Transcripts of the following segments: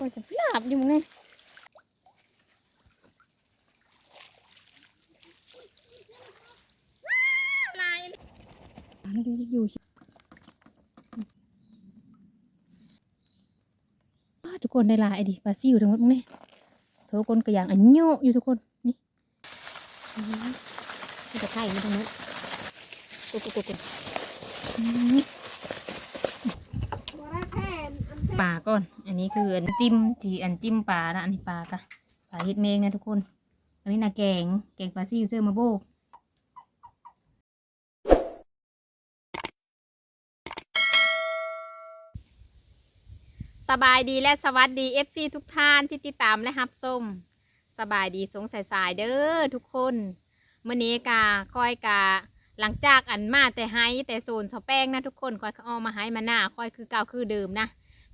ก็จะลาบอยู่มึงนี่ลายอันนี้อยู่อ้าทุกคนได้ลายดิปลาซิวทั้งหมดมึงนี่ทุกคนก็อย่างอันโยอยู่ทุกคนนี่อื้อหือนี่ก็ไข่มาทั้งหมดกุกกุกกุกกุกอื้อหือปลาก่อน อันนี้คืออันจิ้มจีอันจิ้มปลานะอันนี้ปลากะปลาเฮ็ดเมงนะทุกคน อันนี้นะแกงแกงปลาซิวเซอร์มาโบสบายดีและสวัสดี FC ทุกท่านที่ติดตามและรับส้มสบายดีสงสัยสายเด้อทุกคนเมื่อนี้กาก้อยกาหลังจากอันมาแต่ไฮแต่โซนสแป้งนะทุกคนก้อยเอามาให้มาหน้าก้อยคือเก่าคือเดิมนะ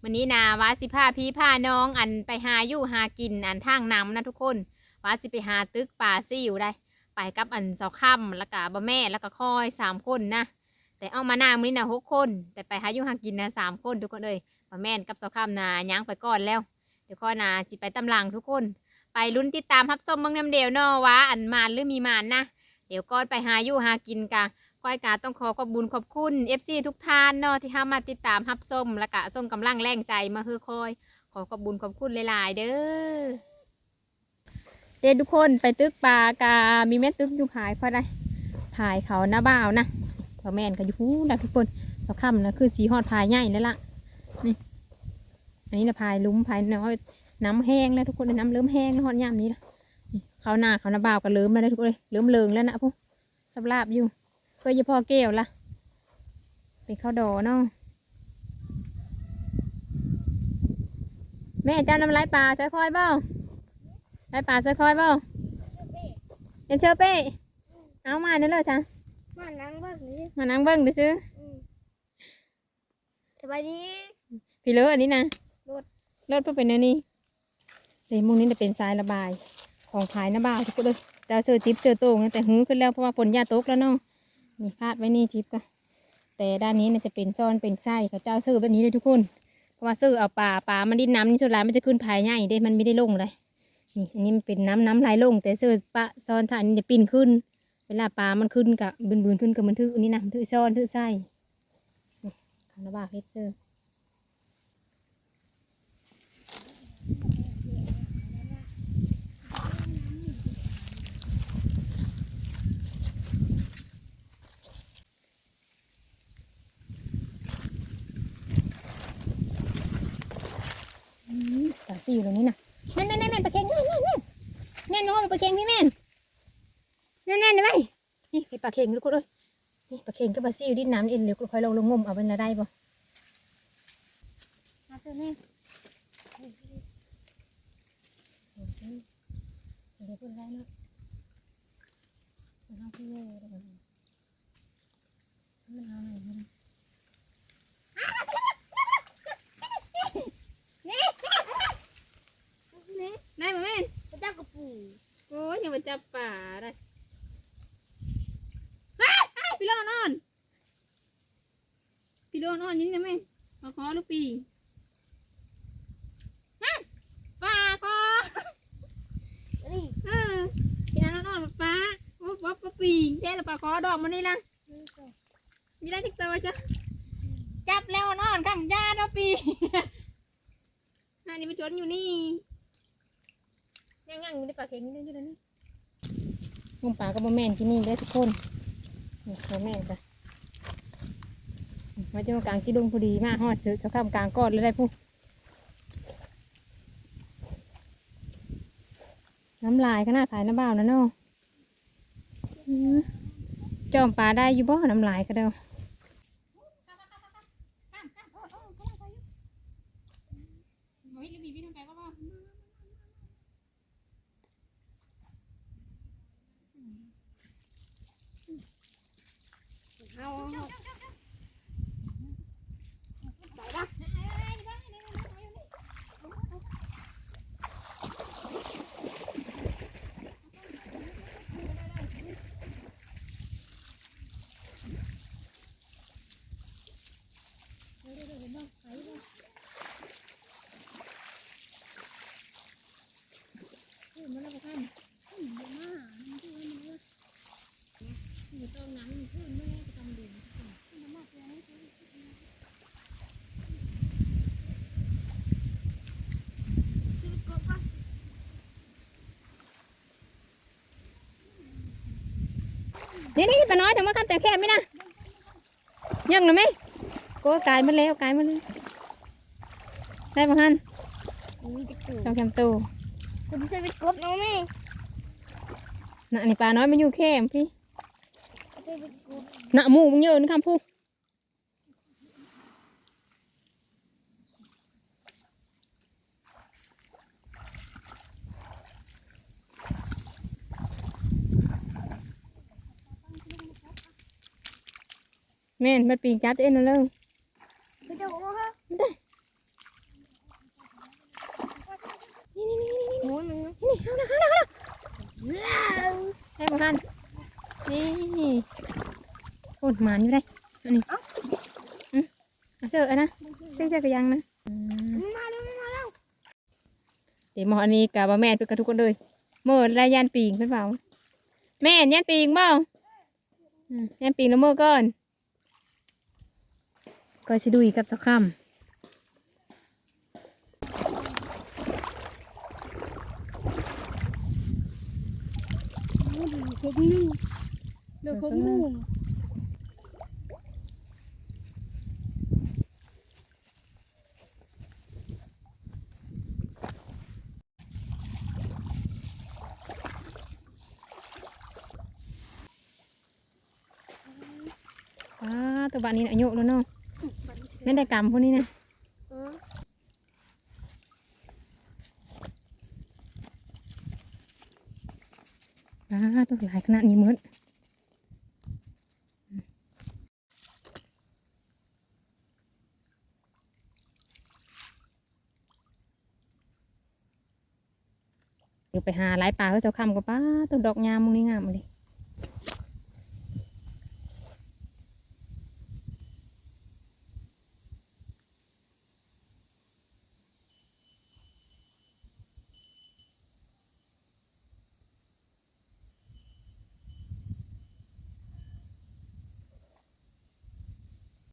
วันนี้นะวาสิพาพี่พาน้องอันไปหาอยู่หากินอันทางน้ำนะทุกคนวาสิไปหาตึกป่าซิอยู่ได้ ไปกับอันสาค่ำแล้วก็บ่แม่แล้วก็คอยสามคนนะแต่เอามาหน้ามื้อนี้นะหกคน แต่ไปหาอยู่หากินนะสามคนทุกคนเลยบ่แม่กับสาค่ำนะย่างไปก่อนแล้ว เดี๋ยวค่อยนะสิไปตำลังทุกคน ไปลุ้นติดตามรับชมเบิ่งน้ำเดียวเนาะว่าอันมานหรือมีมานนะเดี๋ยวก่อนไปหาอยู่หากินกะ ก้อยกาต้องขอขอบบุญขอบคุณ FC ทุกท่านเนาะที่เข้ามาติดตามรับส้มและกะส่งกำลังแรงใจมาคือคอย ขอขอบบุญขอบคุณหลายๆเด้อเด็ทุกคนไปตึกปลากามีแม่ตึกอยู่ผายพอได้ผายเขาหน้าบ่าวนะพอแม่นก็อยู่หูนะทุกคนสกคำนะคือสีหอดผายใหญ่แล้วล่ะนี่อันนี้นะผายลุ้มผายน้อยน้ำแห้งแล้วทุกคนน้ำเริ่มแห้งแล้วหอดยามนี้ละเขาหน้าเขาหน้าบ่าวก็เริ่มแล้วทุกคนเลยเริ่มเลิงแล้วนะพวกสำลาบอยู่ เพื่อจะพอเกลล่ะเป็นข้าวดอเนาะแม่เจ้าน้ำลายปลาใช้คอยเบ้าลายปลาใช้คอยเบ้าเอ็นเชอร์เป้เอามาเนี่ยเลยจ้ะมานั่งเบ้างนี่มานั่งเบิ้งดิซื้ออืมสบายดีพี่เลออันนี้นะรถรถเพื่อเป็นอันนี้เดี๋ยวมุงนี้จะเป็นทรายระบายของขายหน้าบ้านทุกคนเลยดาวเสือจิ๊บเสือโต่งนะแต่หื้อขึ้นแล้วเพราะว่าฝนยาตกแล้วเนาะ นี่พาดไว้นี่ทิปก็แต่ด้านนี้เนี่ยจะเป็นซ่อนเป็นไส้เขาเจ้าซื้อแบบนี้เลยทุกคน เพราะว่าซื้อเอาปลาปลามันดิ้นน้ำนี่สุดท้ายมันจะขึ้นภายใหญ่ได้มันไม่ได้ลงเลยนี่อันนี้มันเป็นน้ำน้ำไหลลง แต่ซื้อปลาซ่อนท่านนี้จะปีนขึ้น เวลาปลามันขึ้นกับบืนบืนขึ้นกับมันทื่อนี่นะมันทื่อซ่อนทื่อไส้คาราบาเฮดเซอร์ อืมตาซีอยู่ตรงนี้นะแม่นแม่นแม่นแม่นปลาเค็งแม่นแม่นแม่นแม่นน้องปลาเค็งพี่แม่นแม่นแม่นได้ไหนี่ไอปลาเค็งลูกคนเลยนี่ปลาเค็งกับปลาซีอยู่ดินน้ำเอ็นเดี๋ยวค่อยลงลงงมเอาเป็นอะไรได้บ่มาเถอแม่เดี๋ยวพูดได้เนาะมันเอาพี่เล่ได้บ่มันเอาหน่อยนะนี่ได้ไหมแม่น พระเจ้ากระปู โอ้ยอย่ามาจับป่าได้เฮ้ยเฮ้ยพี่โลนอน พี่โลนอนอยังนี้นะแม่มาขอลูกปีนั่นป่าคอนี่เออพี่นันนอนๆป้าว่าว่าปลาปีงแค่ละป่าคอดอกมันนี่ละมีอะไรทิกเตอร์จ้ะจับแล้วนอนข้ามญาติปลาปีอันนี้มาชนอยู่นี่ยังยังอยู่ในป่าเข็งนี่อยู่ใน นี่มปลาก็บ่แม่นที่นี่เด้อทุกคนนี่โมแมนจ้ะมาเจ้ากลางกี่ดงพอดีมากฮอดซื้อเจ้าข้ามกลางก้อนเลยได้พูน้ำลายขนาดผายน้ำเบ้านะเนาะจอมปลาได้อยู่บ่น้ำลายก็เด้อ นี่นี่ปลาน้อยถึงมาคำแต่แค่ไม่นะยังหรือไม่ก็กลายมาแล้วกลายมาเลยได้ปะฮันมีตะกูสองแคมตูคุณจะไปกบน้องแม่น่ะนี่ปลาน้อยมันอยู่แค่พี่จะไปกบน่ะหมูมึงเยอะนะคำพูแม่นมันปีกจับตัวเองนั่นเลยไปเจ้าของฮะนี่นี่นี่นี่หมูหนึ่งนี่เอาละเอาละเอาละว้าวได้ปะฮันนี่โอ้ยหมานอยู่ได้อันนี้อืมเอาเจออันนะเจอเจอกระยังนะอืมมาแล้วมาแล้วเดี๋ยวหมออันนี้กับบแม่เป็นกันทุกคนเลยเมื่อรายยานปีงเป็นเปล่าแม่นยานปีงเปล่าอืมยานปีงแล้วเมื่อก่อน ก็สิดูอีกกับสักคหมูดูกบหนึ่งำเดี๋ยวกบหนึ่งอ้าตัวบ้านนี้อายุแล้วเนาะ ไม่ได้กรรมพวกนี้นะอ้าตัวหลายขนาดนี้หมดเดี๋ยวไปหาหลายปลาเขาจะคำกับป้าตัวดอกยามมึงนี่งามเลย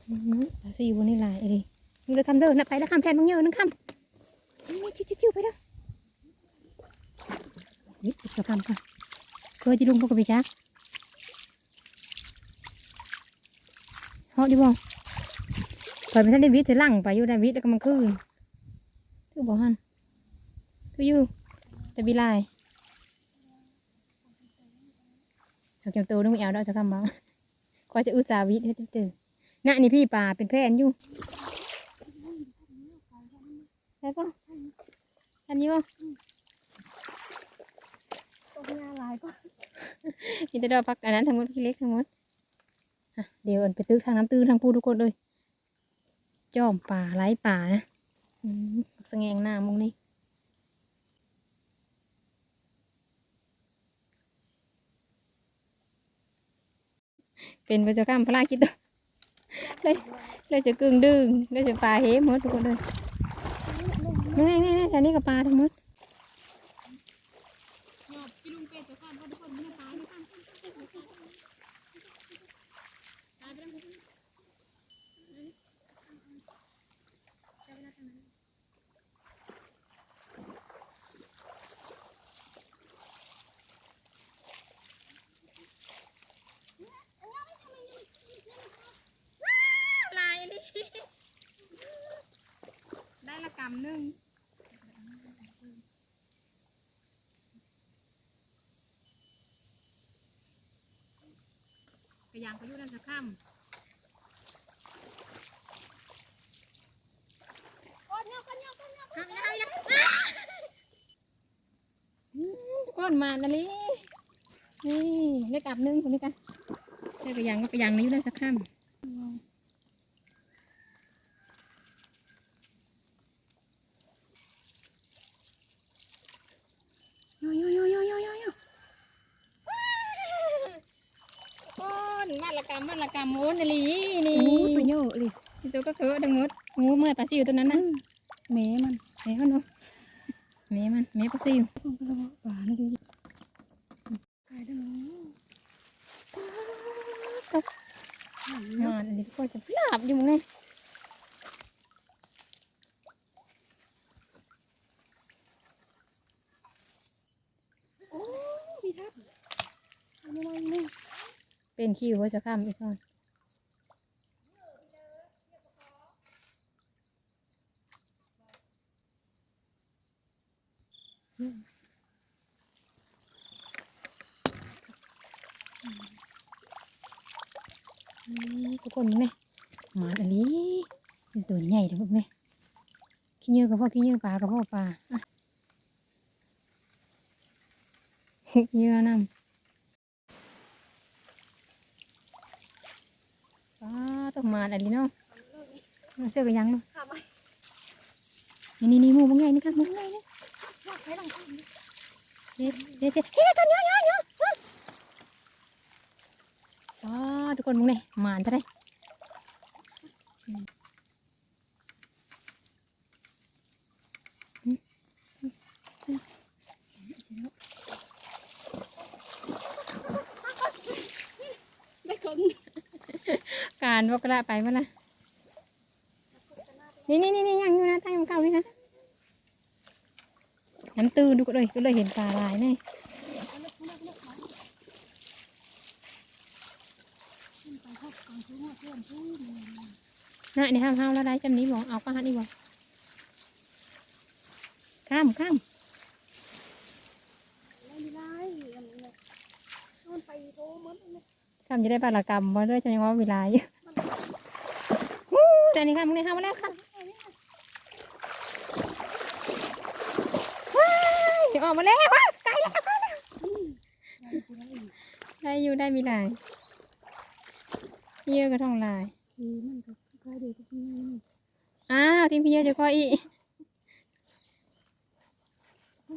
อื ซีวันนี้ลายเลยมึงเลยคำเดินนะไปแล้วคำแทนมึงเยอะนึงคำนี่ชิวชิวๆไปแล้วนี่จะคำค่ะเคยจะลุงพวกกับพี่จ๊ะฮอดดิบ่เปิดไปท่านได้วิทย์จะลั่งไปอยู่ได้วิทย์แล้วก็มันคือคือบอกฮันคืออยู่แต่บีลายสองเจ้าตัวนึกไม่เอาดอกจะคำบ้างคอยจะอุตส่าห์วิทย์ให้เจอ น่ะนี่พี่ป่าเป็นแพนอยู่ได้ปะอันนี้ปะกบงาลายก็นี่จะดอกพักอันนั้นทั้งหมดพี่เล็กทั้งหมดอะเดี๋ยวอันไปตื้อทางน้ำตื้อทางพูทุกคนเลยจอมป่าไร้ป่านะอืมปักสะแงงหน้ามึงนี่เป็นประจักรรมพระราชิตเลยเลยจะกึ่งดึงเลยจะปลาเฮ้หมดทุก คนเลยนี่ไงนี่ไงแถวนี้กับปลาทั้งหมด ลายนี่ ได้ละกำหนึ่งกระยางเขาอยู่นั่นสักค่ำคนเนาะคนเนาะคนเนาะทำยังไงนะก้นมานาลีนี่ได้กลับหนึ่งคนนี้กันได้กระยางก็กระยางนี้อยู่นั่นสักค่ำโยโยโยโยโยโยโยก้นมาละกำมาละกำโมนาลีนี่ ไปเยอะเลย นี่ตัวก็คือดังมดงูเมื่ อปลาซิวตัวนั้นนะแม่มันแม่เขาเนาะแม่มันแม่ปลาซิวป่านี่ดูกายได้ไหมนอนอันนี้ก็จะหลับอยู่มั้งไงโอ้พี่ทับทำอะไรเนี่ยเป็เป็นคิวว่าจะข้ามอีกก่อน ทุกคนนี่ยหมาอันนี้เป็นตัวใหญ่ทุกคนเนี่ยขี้เหยื่อกับพ่อขี้เหยื่อปลากับพ่อปลาเหยื่อนำป้าต้องมาอะไรเนาะเอาเสื้อกันยังเนาะนี่นี่มูบางไงนี่ครับมูบางไงนี่ เด็ดเด็ดเด็ดเฮ้ยกันเยอะเยอะเยอะป้าทุกคนมึงเนี่ยหมานเท่าไรอืมได้คงการบอกกระไปมาละนี่นี่นี่นี่ยังอยู่นะตั้งยังเก่านี่นะน้ำ ตื้นดูก็เลยก็เลยเห็นปลาลายน่ไปพบกันทุกเพื่น่ะนี่ห้ามห้ามแล้วได้จำนี้บอกเอาก็หันนี่บอกข้ามข้ามข้ามจะได้ปลากรรมเพราะด้วยจะยังว่าเวลาอยู่แต่นี่ข้ามมึงได้ห้ามมาแล้วค่ะว้าย ออกมาแล้วว้าไกลแล้วไกลแล้วได้อยู่ได้มีลายเยอะก็ท่องลายสีมันก็คล้ายเด็กที่นี่อ้าวทีมพี่เยอะจะคอยอี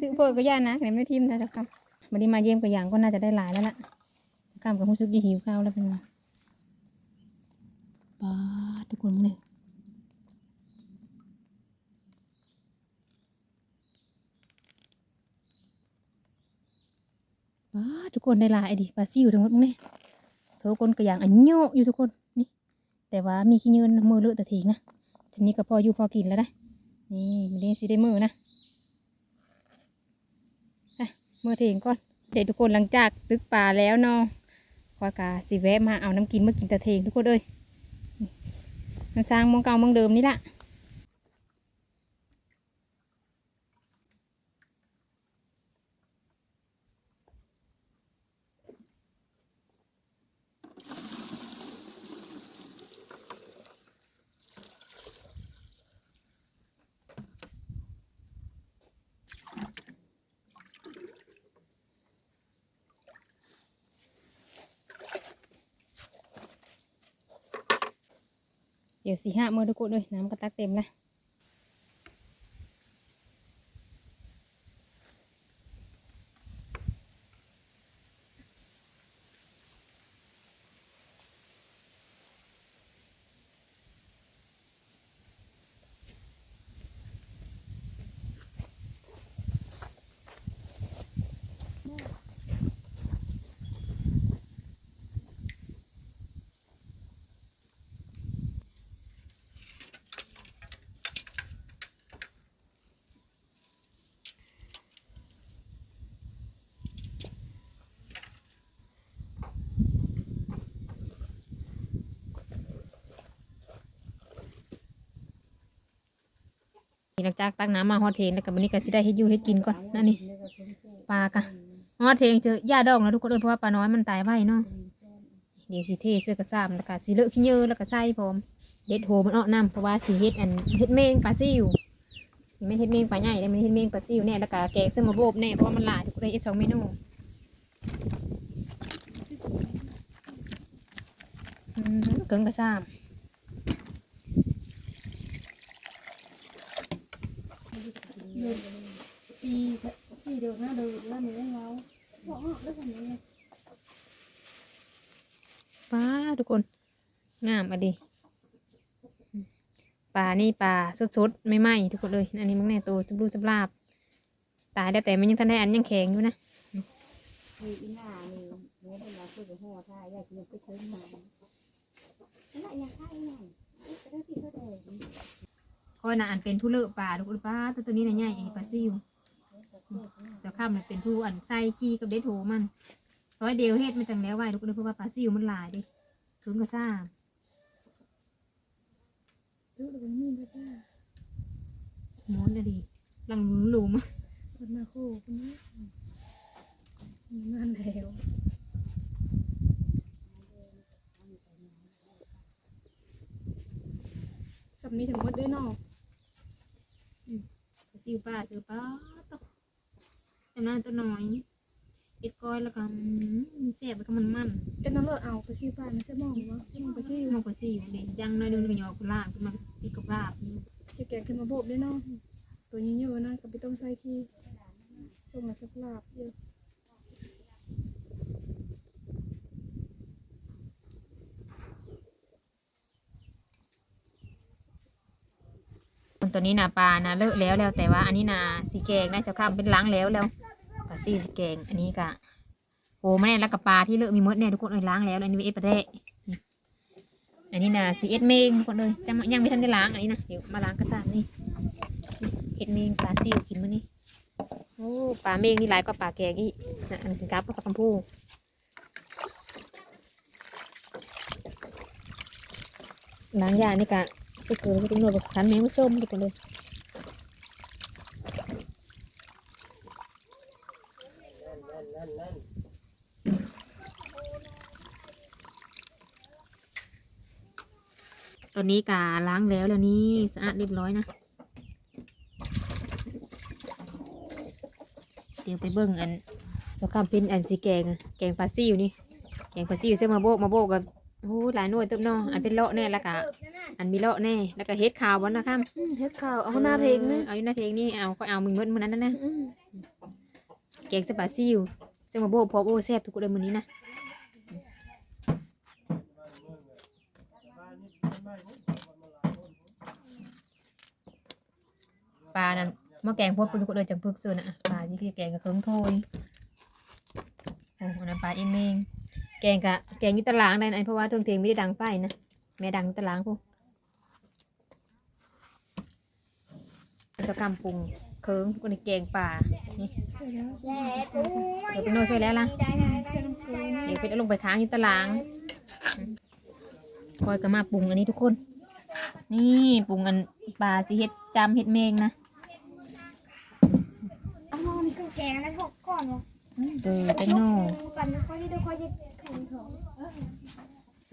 ถึงเปิดก็ยานนะแต่ไม่ทีมนะจ๊ะครับวันนี้มาเยี่ยมกับอย่างก็น่าจะได้หลายแล้วล่ะข้ามกับผู้ซุกยี่หิวข้าวแล้วเป็นไงป้าทุกคนเลยป้าด ทุกคนได้ลายดิปลาซิวทั้งหมดนี่ทุกคนก็อย่างอันโยะอยู่ทุกคนนี่ แต่ว่ามีขี้เงินมือเลอะแต่ทิ้งนะทีนี้ก็พออยู่พอกินแล้วได้นี่มันเลี้ยงสิได้มือนะมือเถงก่อนเด็กทุกคนหลังจากตึกป่าแล้วเนาะควากาสิแวะมาเอาน้ำกินเมากินแต่เถงทุกคนเอ้ยนี่มันสร้างมองเก่ามองเดิมนี่ละ เดี๋ยวสี่ห้ามือทุกคนเลยน้ำก็ตักเต็มนะ หลังจากตักน้ำมาฮอดเทงแล้วกับวันนี้ก็สิได้เฮ็ดอยู่ให้กินก่อนนั่นนี่ปลากะฮอดเทงเจอย่าดองนะทุกคนเอ้ยเพราะว่าปลาน้อยมันตายไวเนาะเดี๋ยวสิเทเสื้อกระซ้ำแล้วก็สิเลอะขี้เยอะแล้วก็ใส่พร้อมเด็ดโหมันออกน้ำเพราะว่าสิเฮ็ดอันเฮ็ดเมงปลาซิวไม่เฮ็ดเมงปลาใหญ่ได้มันเฮ็ดเมงปลาซิ่วแน่แล้วก็แกงเส้นมะโบบแน่เพราะว่ามันหลายทุกคนเลยเฮ็ดสองเมนูอืมเกิงกระซ้ำ ปีปีเดียวนะเดินแล้วน่าบอกว่าได้คนนี้ป้าทุกคนงามอะดิปลานี่ปลาสดๆไม่ไหมทุกคนเลยอันนี้มันแน่โตสับรูสับลาบ ตายแล้วแต่มันยังทันได้อันยังแข็งอยู่นะมีอีหน้านี่เมื่อได้มาคุยกับหัวท่าอยากกินก็เชิญมาแล้วอยากให้ไงก็ได้ที่เขาได้ อยน่ะอันเป็นผู้เลอะปลาทุกคนป้าตัวตัวนี้น่ะใหญ่อีปลาซิวเจ้าข้ามมันเป็นผู้อันไส้ขี้กับเด็ดโหมันซอยเดียวเฮ็ดไม่จังแล้วไว้ทุกคนเพราะว่าปลาซิวมันหลายดิถึงก็ซ่าดูแล้วก็มีแบบว่าหมอนเลยดิหลังหลุมอะคนมาคู่คนนี้นั่นแล้วสับมีทั้งหมดด้วยเนาะ ซิวป้าซิวป้าตกจำนั้นตัวน้อยเอ็ดก้อยแล้วก็อืมแซ่บแล้วก็มันมันเอ็นน้องเลิกเอาไปชิวปานใช่มองวะใช่มองไปชิวมองปลาซิวเลยยังน้อยเดูมันก็ยอกลาบขึ้นมาติดกับลาบจะแกงขึ้นมาโบบด้เนาะตัวนี้เยอะนะก็ไปต้องใส่ที่ส่งมาสักลาบเยอะ ตัวนี้นะปลานะเลิกแล้วแล้วแต่ว่าอันนี้นะสีแกงนะเจ้าข้ามเป็นล้างแล้วแล้วปลาซิวสีแกงอันนี้ก็โอ้ไม่แน่แล้วกับปลาที่เลิกมีมดเนี่ยทุกคนเลยล้างแล้วอันนี้เอ็ดปลาแดะนี่อันนี้นะสีเอ็ดเมงทุกคนเลยยังยังไม่ทันได้ล้างอันนี้นะเดี๋ยวมาล้างกระสานนี่เอ็ดเมงปลาซิวกินมื้อนี้โอ้ปลาเมงนี่หลายกว่าปลาแกงอีกนะอันนี้เป็นกับกับคำพูล้างยานี่กะ สกเกลือสุกหน่วยแบบขันแมงส้มกันเลยตอนนี้กาล้างแล้วแล้วนี่สะอาดเรียบร้อยนะ เดี๋ยวไปเบิ่งอันเจ้าคำเป็นอันสีแกงแกงปลาซิวนี่แกงปลาซิวเส้นมาโบกมาโบกกับโอ้หหลายหน่วยเติมนาะอันเป็นเลาะแน่ล้วก็ อันมีเลาะแน่ แล้วก็เฮ็ดขาววันนะค่ำเฮ็ดข้าวเอาหน้าเพลงนะเอาอยู่หน้าเพลงนี่เอาก็เอามือมืดมือนั้นนะอืมแกงเส้นปลาซิวเส้นมาโบกพอโบแซ่บทุกคนเลยมื้อนี้นะปลานั้นหมาแกงพดทุกคนเลยจังพึกเสือนะปลาที่คือแกงกับเครื่องโทยโอ้อันนั้นปลาเองเองแกงกะแกงอยุตะลางได้นะเพราะว่าเครื่องเทงไม่ได้ดังไฟนะแม่ดังอยู่ตะลางพวกจะ กำปรุงเคิงคนในแกงป่านี่ใช่แล้วเดี๋ยวเป็นโน้ตช่วยแล้วล่ะใช่น้ำเกลือนะเดี๋ยวเป็นเอาลงไปค้างอยู่ตะลางคอยก็มาปรุงอันนี้ทุกคน นี่ปรุงอันปลาสิเฮ็ดจำเฮ็ดเมงนะเอาหม้อนี่ก็แกงแล้วทอดก่อนวะเออเป็นโน่ปั่นค่อยที่เดี๋ยวค่อยจะแข็งท้อง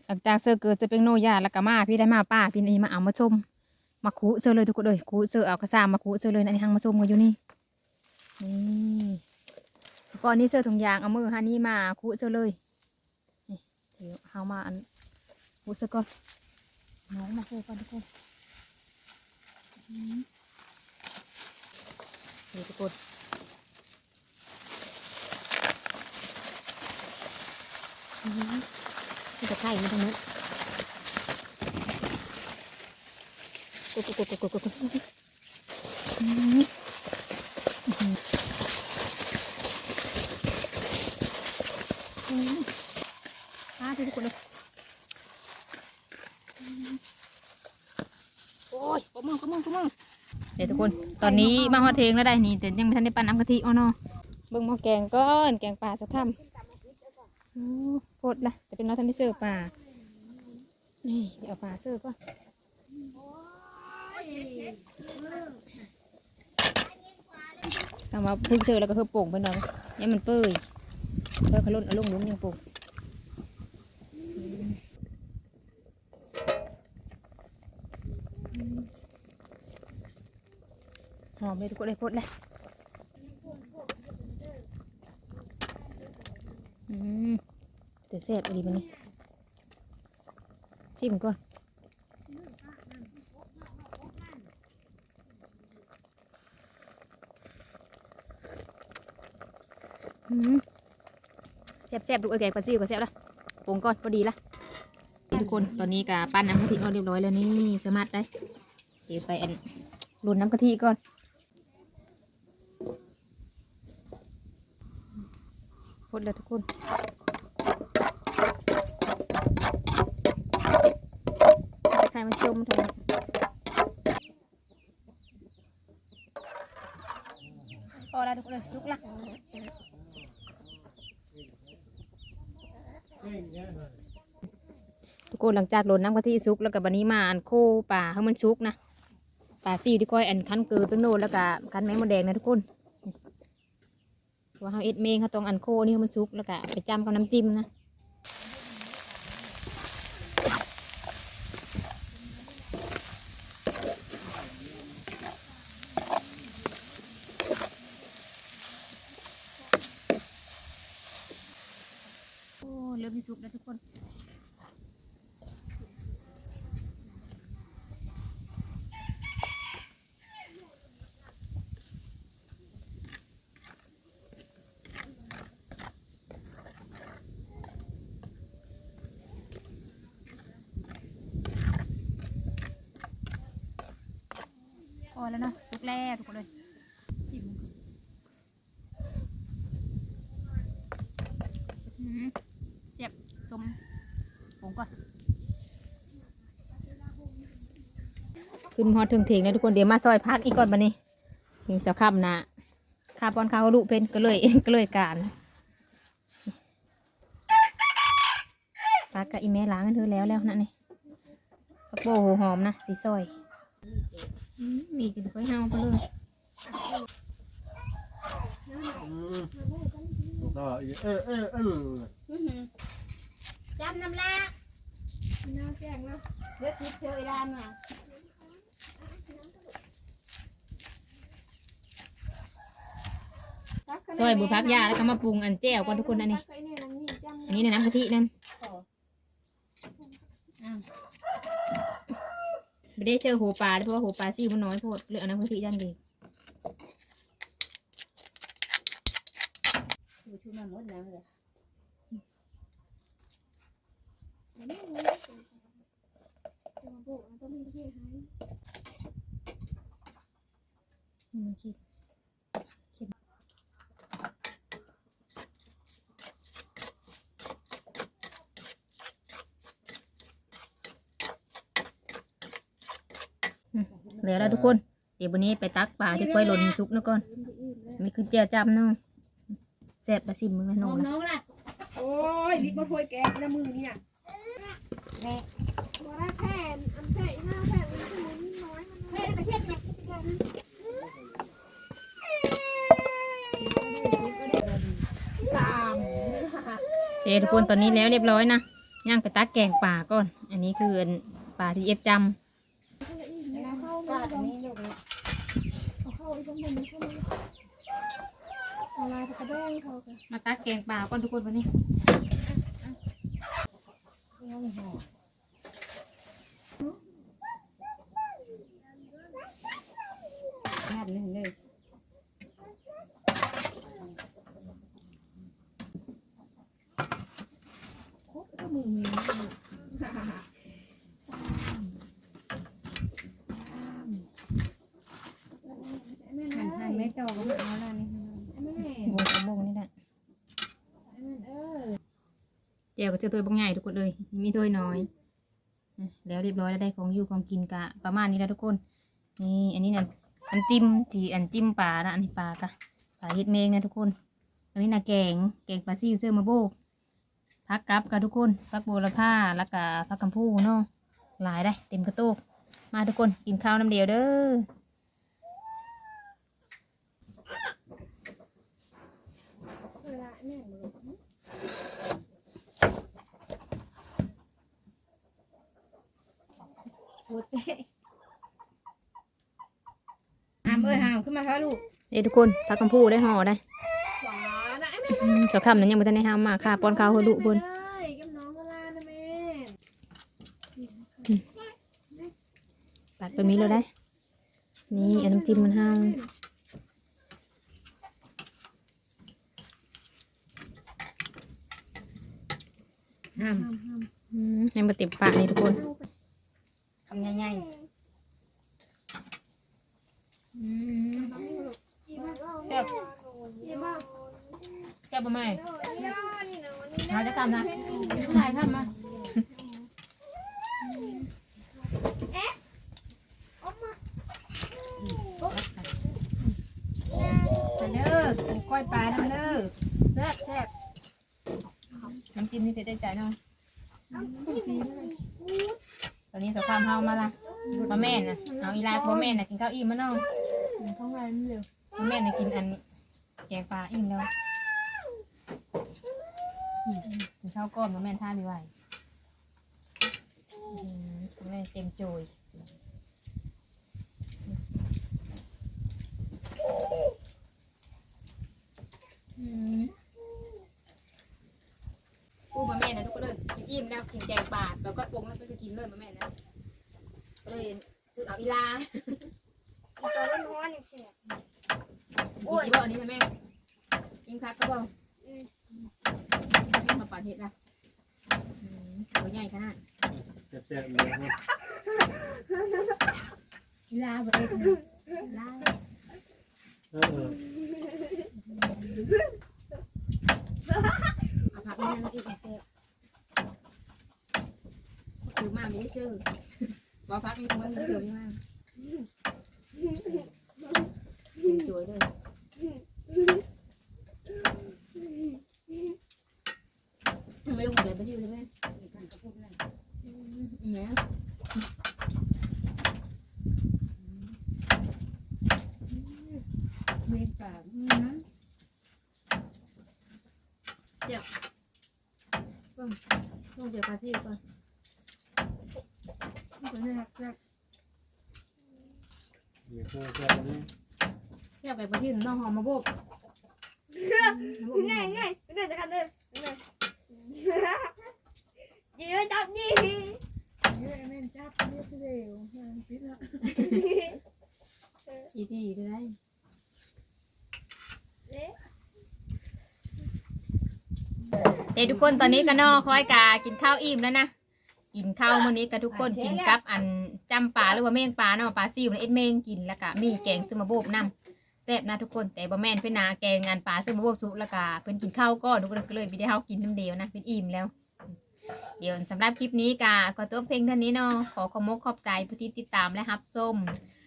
หลังจากเซอร์เกิดจะเป็นโนยาแล้วก็มาพี่ได้มาป้าพี่นี่มาเอามาชม มาคูเซอเลยทุกคนเลยคูเซอเอากระซามมาคูเซอเลยนะนนี้หังมาชมกันอยู่นี่นี่ก่อนนี้เซอถุงยางเอามือฮันนี่มาคูเซอเลยนี่เดี๋ยวเอามาอันคูเซอก่อนน้องมาคูก่อนทุกคนอืมเดี๋ยวทุกคนนี่จะไข่มันตรงนู้ กุกกกกกกกกุกกุกอืมาทุกคนเลยโอ้ยปมือปมือปมือเดี๋ยวทุกคน ตอนนี้มาฮอดเทงแล้วได้นี่แต่ยังไม่ทันได้ปั่นน้ำกะทิอ้อนาะเบิ่งหม้อแกงก้อนแกงปลาสักคำโอ้โคตรละจะเป็นน้องทันที่เสิร์ฟปลานี่เดี๋ยวปลาเสิร์ฟก่อน ทำมาพึ่งเสือแล้วก็คือโป่งไปหน่อยนี่มันเปื่อยเพื่อขลุ่นเอาลงหลุมยังโป่งหอมเลยทุกคนเลยพดเลยอืมแต่แซ่บดีมันนี่ชิมก่อน อืมแซ่บแซ่บๆดูไอ้แกงปลาซิวก็แซ่บละปรุงก่อนพอดีละทุกคนตอนนี้ก็ปั้นน้ำกะทิเอาเรียบร้อยแล้วนี่สามารถได้เดี๋ยวไปอันรุนน้ำกะทิก่อนพดแล้วทุกคนใครมาชมเถอะพอแล้วทุกคนเลยลุกละ กคนหลังจากโดนน้ำกะทิซุกแล้วก็บันนี้มาอันโคป่าให้มันซุกนะป่าซี่ที่ก้อยอันคั้นเกลือเป็นโนนแล้วก็คั้นแมงมดแดงนะทุกคนว่าเขาเอ็ดเมงเขาต้องอันโคนี่มันซุกแล้วก็ไปจ้ำกับน้ำจิ้มนะโอ้เริ่มที่ซุกแล้วทุกคน พอ แนาะซุกล้วทุกคนเลยชิมเสียบสมผงก่อนขึ้นฮอดถึงเถียงนะทุกคนเดี๋ยวมาซอยพักอีกก่อนบันนี้นี่สาวคำนะคาบอลข้าวลูกเป็นก็เลยก็เลยการพักกับอีเมล้างกันเธอแล้วแล้วนะนี่พักโบหัวหอมนะสีซอย มีกินกล้วยเฮาไปเลยก็เออเออเออจำน้ำละน้าแกงแล้วเลือดทิพย์เธออีรานมาซอยบุพักยาแล้วก็มาปรุงอันแจ่วก่อนทุกคนอันนี้ อันนี้ในน้ำกะทินั่น ไม่ได้เชื่อโหปลาเพราะว่าโหปลาซิวมันน้อยโพดเหลืออน้ำกะทิย่างดีดูชูมาหมดน้ำเลยนี่มันคิดคิด อืมเหลือแล้วทุกคน เดี๋ยววันนี้ไปตักปลาที่กล้วยหล่นซุกนะก่อนอันนี่คือเจียวจำเนาะแซ่บละสิมึงนะน้น้อองงละน้องล่ะโอ้ยลิบมาถ้วยแกงแล้วมือเนี่ยแม่ตัวได้แผ่นอันใส่หน้าแผ่นมันคือน้อยแม่ได้ประเทศไหนสามเดี๋ยวทุกคนตอนนี้แล้วเรียบร้อยนะย่างไปตักแกงป่าก่อน อันนี้คืออันปลาที่เอฟจแล้วเข้า ก็ มา อันนี้ลูกนี่ เขา เข้าอีกตรงนี้เข้ามาอะไรกระแดงเขากันำมาตักแกงป่าก่อนทุกคนวันนี้งานหนึ่งเลยหันหันไม่ต่อก็ไม่เอาแล้วนี่ แม่ โบกโบงนี่แหละ เออ เจีย วก็เจอถ้วยบางใหญ่ทุกคนเลยมีถ้วยน้อยแล้วเรียบร้อยแล้วได้ของอยู่ของกินกะประมาณนี้แล้วทุกคน นี่อันนี้นะน้ำจิ้มจีอันจิ้มปลานะอันนี้ปลากะปลาเฮ็ดเมงนะทุกคน อันนี้นะแกงแกงปลาซิวเซอร์มาโบกพักกับกับทุกคนพักโบละผ้าแล้วก็พักกำพูเนาะหลายได้ เต็มกระโตกมาทุกคนกินข้าวน้ำเดียวเด้อ เวลาแม่มือ พูด เต้อามเอ้ยหามขึ้นมาเถอะลูกเดี๋ยวทุกคนพักกำพูได้ห่อได้หวานนะแม่อืมเจ้าคำนั้นยังไม่ทันได้ห้ามมาค่ะป้อนข้าวเฮอดุเพิ่นเลยกับน้องกะลานะแม่ตัดไปมีแล้วได้ นี่อันน้ำจิ้มมันห้ามห้ามอืมให้มาเต็มปากนี่ทุกคน คำใหญ่ อืม แซ่บยี่บ้า แก้ปะไหม นี่นี่นะวันนี้ เราจะกำนะ ๆได้ทำมา มาเด้ อกินกล้อยปลาน้ำเด้อแซ่บแซ่บน้ำจิ้มนี่เผ็ดได้ใจเนาะผู้ซีนั่นเลยตอนนี้สงครามเฮามาละพ่อแม่น่ะเอาอีลาพ่อแม่น่ะกินข้าวอิ่มมาเนาะท้องไรมันเร็วพ่อแม่น่ะกินอันแกงปลาอิ่มแล้วกินข้าวก้อนพ่อแม่ท่าไม่ไหวอืมพ่อแม่เต็มโจย อืมอู้พ่อแม่น่ะทุกคนเลยกินอิ่มแล้วกินแกงปลาแล้วก็ปรุงแล้วก็จะกินเลยพ่อแม่นะก็เลยซื้อเอาอีลาตอนนั้นร้อนอย่างเสียกินกี่บ่อนี้ใช่ไหมกินคักก็บ่มาปาดเห็ดละอืมตัวใหญ่ขนาดแซ่บๆเลยนะลาแบบนี้ล่าเออ เอาผักนี่นั่นอีกเซ่คือมาไม่ได้ชื่อบ่พักนี่มันเดือดมากจุยเลยทำไมลงแบบไปชื่อใช่ไหม มีการกระพุ้งเลย อืมเนี่ย เมฆปากนะ ต้องเจอปลาที่ก่อน มันจะหักหัก มีเครื่องแซ่บนี่ เทียบ กับปลาที่น้องหอมมาโบกง่ายง่ายง่ายจะทำเลยเดี๋ยวจับนี่เยอะแม่นจับเรียบเร็วมันพิษละอีที่ได้เด็กทุกคนตอนนี้ก็นอคอยกากินข้าวอิ่มแล้วนะกินข้าวมื้อนี้ก็ทุกคนกินกับอันจำปลาหรือว่าเม่งปลาเนาะปลาซิวเอ็ดเม่งกินแล้วก็มีแกงซึมาโบบน้ำ แซ่บนะทุกคนแต่บ่แม่นเป็นนาแกงงานปลาซึมาโบบสุกแล้วก็เพิ่อนกินข้าวก็ทุกคนก็เลยไม่ได้เฮากินน้ำเดียวนะเป็นอิ่มแล้ว เดี๋ยวสำหรับคลิปนี้กาก็ตัวเพลงเท่านี้เนาะขอขอมกขอบใจผู้ที่ติดตามและรับชม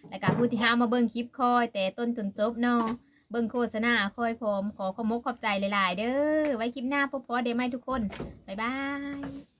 และก็ผู้ที่ห้ามาเบิ่งคลิปคอย แต่ต้นจนจบเนาะเบิ่งโฆษณาคอยพร้อมขอขอมกขอบใจหลาย ๆ เด้อไว้คลิปหน้าพบพอเดไหมทุกคนบ๊ายบาย